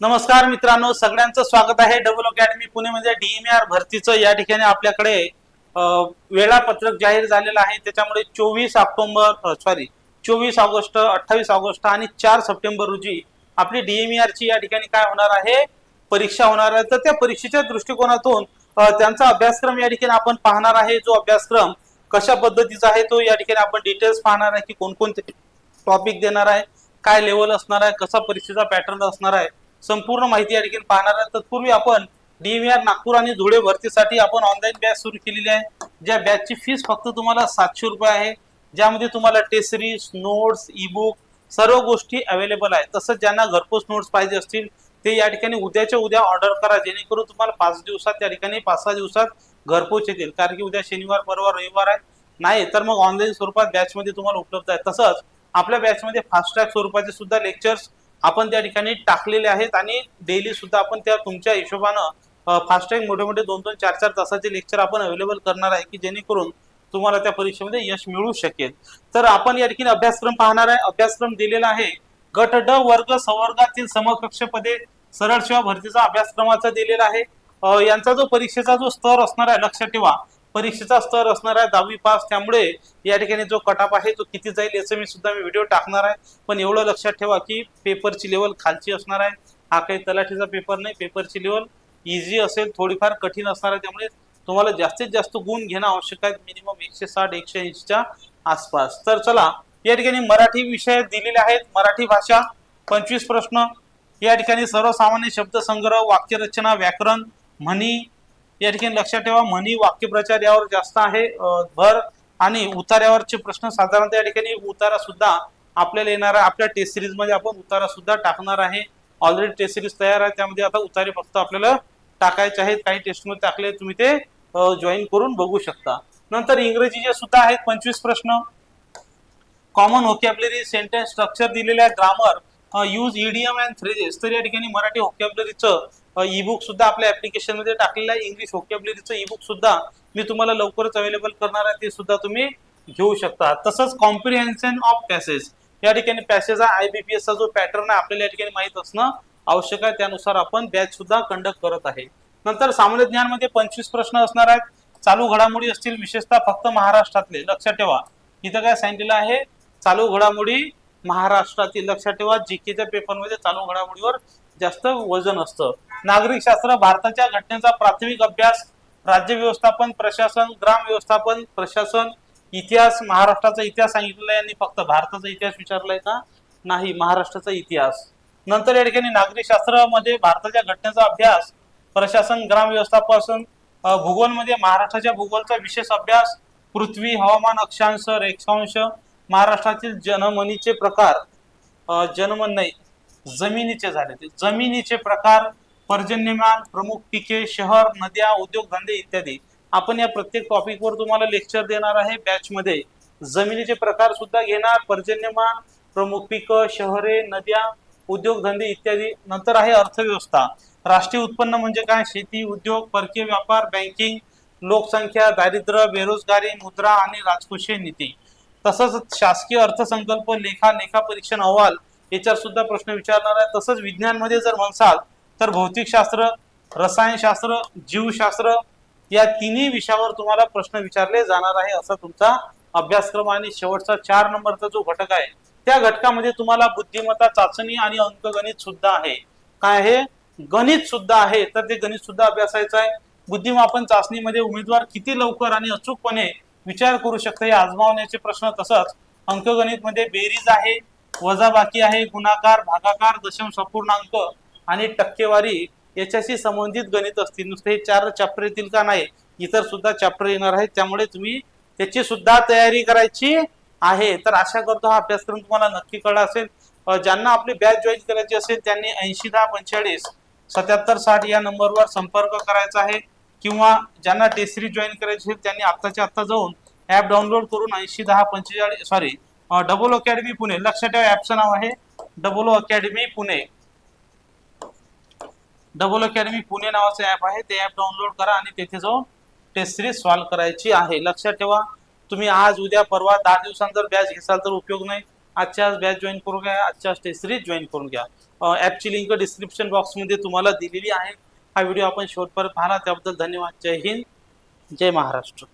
नमस्कार मित्रांनो सगळ्यांचं स्वागत आहे. डबल अकॅडमी पुणे मध्ये डीएमआर भरतीचं या ठिकाणी आपल्याकडे वेळापत्रक जाहीर झालेलं आहे. त्याच्यामुळे चोवीस ऑक्टोबर सॉरी चोवीस ऑगस्ट अठ्ठावीस ऑगस्ट आणि चार सप्टेंबर रोजी आपली डीएमआर ची या ठिकाणी काय होणार आहे? परीक्षा होणार आहे. तर त्या परीक्षेच्या दृष्टिकोनातून त्यांचा अभ्यासक्रम या ठिकाणी आपण पाहणार आहे. जो अभ्यासक्रम कशा पद्धतीचा आहे तो या ठिकाणी आपण डिटेल्स पाहणार आहे की कोणकोणते टॉपिक देणार आहे काय लेवल असणार आहे कसा परीक्षेचा पॅटर्न असणार आहे. संपूर्ण माहिती या ठिकाणी पाहणार आहे तत्पूर्वी आपण डीएमआर नागपूर आणि धुळे भरतीसाठी आपण ऑनलाईन बॅच सुरू केलेली आहे. ज्या बॅचची फीस फक्त तुम्हाला सातशे रुपये आहे. ज्यामध्ये तुम्हाला test series notes e book सर्व गोष्टी अवेलेबल आहे. तसंच ज्यांना घरपोच नोट्स पाहिजे असतील ते या ठिकाणी उद्याच्या उद्या ऑर्डर करा. जेणेकरून तुम्हाला पाच दिवसात त्या ठिकाणी पाच सहा दिवसात घरपोच येतील. कारण की उद्या शनिवार परवा रविवार आहे. नाही तर मग ऑनलाईन स्वरूपात बॅचमध्ये तुम्हाला उपलब्ध आहे. तसंच आपल्या बॅचमध्ये फास्ट ट्रॅक स्वरूपाचे सुद्धा लेक्चर्स आपण त्या ठिकाणी टाकलेले आहेत आणि डेली सुद्धा आपण त्या तुमच्या हिशोबानं फास्ट मोठे मोठे दोन दोन चार चार तासाचे लेक्चर आपण अवेलेबल करणार आहे की जेणेकरून तुम्हाला त्या परीक्षेमध्ये यश मिळू शकेल. तर आपण या ठिकाणी अभ्यासक्रम पाहणार आहे. अभ्यासक्रम दिलेला आहे. गट ड वर्ग संवर्गातील समकक्ष पदे सरळ सेवा भरतीचा अभ्यासक्रमाचा दिलेला आहे. यांचा जो परीक्षेचा जो स्तर असणार आहे लक्षात ठेवा. परीक्षेचा स्तर असणार आहे दहावी पास. त्यामुळे या ठिकाणी जो कटाप आहे तो किती जाईल याचं मी सुद्धा मी व्हिडिओ टाकणार आहे. पण एवढं लक्षात ठेवा की पेपरची लेवल खालची असणार आहे. हा काही तलाठीचा पेपर नाही. पेपरची लेवल इझी असेल थोडीफार कठीण असणार आहे. त्यामुळे तुम्हाला जास्तीत जास्त गुण घेणं आवश्यक आहे. मिनिमम एकशे साठ एकशे ऐंशीच्या आसपास. तर चला या ठिकाणी मराठी विषय दिलेले आहेत. मराठी भाषा पंचवीस प्रश्न. या ठिकाणी सर्वसामान्य शब्दसंग्रह वाक्यरचना व्याकरण म्हणी या ठिकाणी लक्षात ठेवा म्हणी वाक्यप्रचार यावर जास्त आहे भर आणि उतार्यावरचे प्रश्न साधारणतः या ठिकाणी उतारा सुद्धा आपल्याला येणार आहे. आपल्या टेस्ट सिरीजमध्ये आपण उतारा सुद्धा टाकणार आहे. ऑलरेडी टेस्ट सिरीज तयार आहे त्यामध्ये आता उतारे फक्त आपल्याला टाकायचे आहेत. काही टेस्टमध्ये टाकले तुम्ही ते जॉईन करून बघू शकता. नंतर इंग्रजीचे सुद्धा आहेत पंचवीस प्रश्न. कॉमन होकॅबलरी सेंटेन्स स्ट्रक्चर दिलेले आहे grammar use idioms and phrases तर या ठिकाणी मराठी होकॅबलरीचं ई बुक सुद्धा आपल्या ऍप्लिकेशनमध्ये टाकलेलं आहे. इंग्लिश व्होकॅबलरीचं ई बुक सुद्धा मी तुम्हाला लवकरच अवेलेबल करणार आहे. ते सुद्धा तुम्ही घेऊ शकता. तसंच कॉम्प्रिहेन्शन ऑफ पॅसेज या ठिकाणी पॅसेज आयबीपीएस चा जो पॅटर्न आहे आपल्याला या ठिकाणी माहीत असणं आवश्यक आहे. त्यानुसार आपण बॅच सुद्धा कंडक्ट करत आहे. नंतर सामान्य ज्ञानमध्ये पंचवीस प्रश्न असणार आहेत. चालू घडामोडी असतील विशेषतः फक्त महाराष्ट्रातले. लक्षात ठेवा. इथं काय सांगितलेलं आहे? चालू घडामोडी महाराष्ट्रातील. लक्षात ठेवा. जीकेच्या पेपरमध्ये चालू घडामोडीवर जास्त वजन असतं. नागरिक शास्त्र भारताच्या घटनेचा प्राथमिक अभ्यास राज्य व्यवस्थापन प्रशासन ग्राम व्यवस्थापन प्रशासन इतिहास महाराष्ट्राचा इतिहास सांगितलेला आहे आणि फक्त भारताचा इतिहास विचारलाय का? नाही महाराष्ट्राचा इतिहास. नंतर या ठिकाणी नागरिक शास्त्रामध्ये भारताच्या घटनेचा अभ्यास प्रशासन ग्राम व्यवस्थापन भूगोलमध्ये महाराष्ट्राच्या भूगोलचा विशेष अभ्यास पृथ्वी हवामान अक्षांश रेखांश महाराष्ट्रातील जनमनीचे प्रकार जनमन नाही जमिनीचे झाले. ते जमिनीचे प्रकार पर्जन्यमान प्रमुख पिके शहर नद्या उद्योगधंदे इत्यादी. आपण या प्रत्येक टॉपिकवर तुम्हाला लेक्चर देणार आहे. बॅच मध्ये जमिनीचे प्रकार सुद्धा घेणार पर्जन्यमान प्रमुख पीक शहरे नद्या उद्योगधंदे इत्यादी. नंतर आहे अर्थव्यवस्था. राष्ट्रीय उत्पन्न म्हणजे काय? शेती उद्योग परकीय व्यापार बँकिंग लोकसंख्या दारिद्र्य बेरोजगारी मुद्रा आणि राजकोषीय नीती. तसंच शासकीय अर्थसंकल्प लेखा लेखा परीक्षण अहवाल याच्यावर सुद्धा प्रश्न विचारणार आहे. तसंच विज्ञानमध्ये जर म्हणसाल तर भौतिकशास्त्र रसायनशास्त्र जीवशास्त्र या तिन्ही विषयावर तुम्हाला प्रश्न विचारले जाणार आहे असा तुमचा अभ्यासक्रम. आणि शेवटचा चार नंबरचा जो घटक आहे त्या घटकामध्ये तुम्हाला बुद्धिमत्ता चाचणी आणि अंकगणित सुद्धा आहे. काय आहे? गणित सुद्धा आहे. तर ते गणित सुद्धा अभ्यासायचं आहे. बुद्धिमापन चाचणीमध्ये उमेदवार किती लवकर आणि अचूकपणे विचार करू शकतो हे आजमावण्याचे प्रश्न. तसंच अंकगणित मध्ये बेरीज आहे. वजाबाकी आहे गुणाकार भागाकार दशम अपूर्णांक आणि टक्केवारी याच्याशी संबंधित गणित असतील. नुसते हे चार चॅप्टर येतील का नाही? इतर सुद्धा चॅप्टर येणार आहेत. त्यामुळे तुम्ही त्याची सुद्धा तयारी करायची आहे. तर आशा करतो हा अभ्यासक्रम तुम्हाला नक्की कळला असेल. ज्यांना आपली बॅच जॉईन करायची असेल त्यांनी ऐंशी दहा पंचेचाळीस सत्याहत्तर साठ या नंबरवर संपर्क करायचा आहे. किंवा ज्यांना टेस्ट जॉईन करायची असेल त्यांनी आत्ताच्या आत्ता जाऊन ऍप डाउनलोड करून ऐंशी दहा पंचेचाळीस सॉरी डबल अकॅडमी पुणे. लक्षात ठेवा ऍपचं नाव आहे double academy Pune. Double academy Pune नावाचं ऍप आहे. ते ऍप डाउनलोड करा आणि तेथे जाऊन टेस्ट सिरीज सॉल्व्ह करायची आहे. लक्षात ठेवा. तुम्ही आज उद्या परवा दहा दिवसांत जर बॅच घेसाल तर उपयोग नाही. आजच्या आज बॅच जॉईन करून घ्या. आजच्या टेस्ट सिरीज जॉईन करून घ्या. ॲपची लिंक डिस्क्रिप्शन बॉक्समध्ये तुम्हाला दिलेली आहे. हा व्हिडिओ आपण शेवटपर्यंत पाहणार. त्याबद्दल धन्यवाद. जय हिंद. जय महाराष्ट्र.